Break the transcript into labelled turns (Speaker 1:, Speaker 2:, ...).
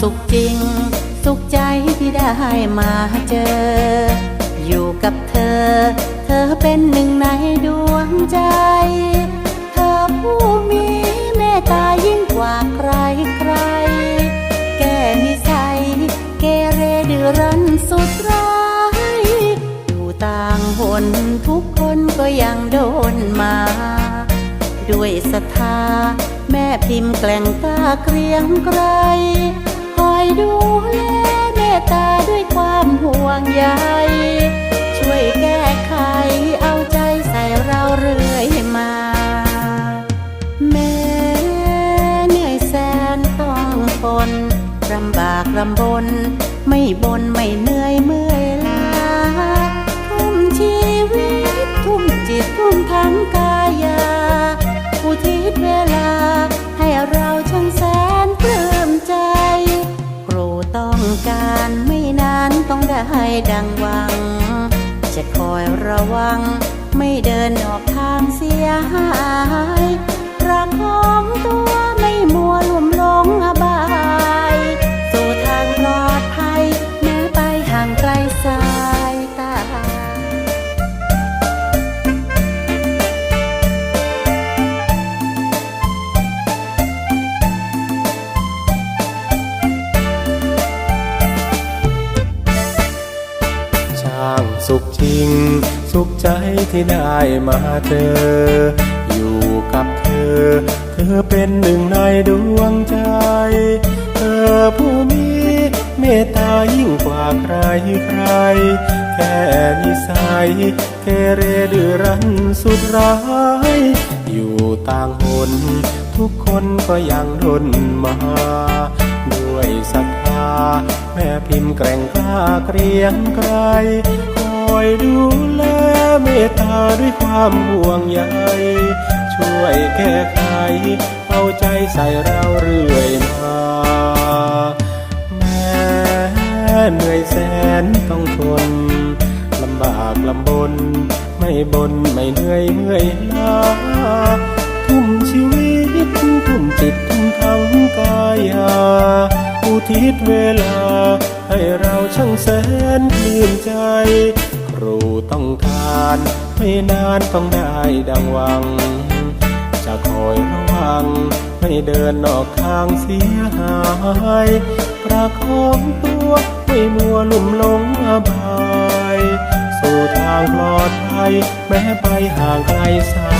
Speaker 1: สุขจริง สุขใจที่ได้มาเจอ อยู่กับเธอ เธอเป็นหนึ่งในดวงใจ เธอผู้มีเมตตายิ่งกว่าใครใคร แก้นิสัย เกเรดือรั้นสุดร้ายอยู่ต่างหนทุกคนก็ยังโดนมา ด้วยศรัทธาแม่พิมพ์แกล่งกล้าเกรียงไกร ดูแลเมตตาด้วยความห่วงใย ช่วยแก้ไขเอาใจใส่เราเรื่อยมา แม่เหนื่อยแสนต้องทนลำบากลำบน ไม่บนไม่เหนื่อยเมื่อยล้าทุ่มชีวิต ทุ่มจิตทุ่มทั้งกาย ให้ดังหวัง จะคอยระวัง ไม่เดินออกทางเสียหายรักของตัว สุ
Speaker 2: ขจริง สุขใจที่ได้มาเจอ อยู่กับเธอ เธอเป็นหนึ่งในดวงใจ เธอผู้มีเมตตายิ่งกว่าใครใคร แค่นิสัยเกเรดื้อรั้นสุดร้าย อยู่ต่างหนทุกคนก็ยังทนมา ด้วยศรัทธาแม่พิมพ์แกร่งกล้าเกรียงไกร อยดูแลเมตตาด้วยความห่วงใยช่วยแก้ไขเอาใจใส่เราเรื่อยมาแม่เหนื่อยแสนต้องทนลำบากลำบน ไม่บนไม่เหนื่อยเมื่อยล้าทุ่มชีวิตทุ่มจิตทุ่มทั้งกายาอุทิศเวลาให้เราช่างแสนปลื้มใจ รูต้องการไม่นานต้องได้ดังหวัง จะคอยระวัง ไม่เดินนอกทางเสียหาย ประคองตัวไม่มัวลุ่มหลงอบาย สู่ทางปลอดภัยแม้ไปห่างไกลสา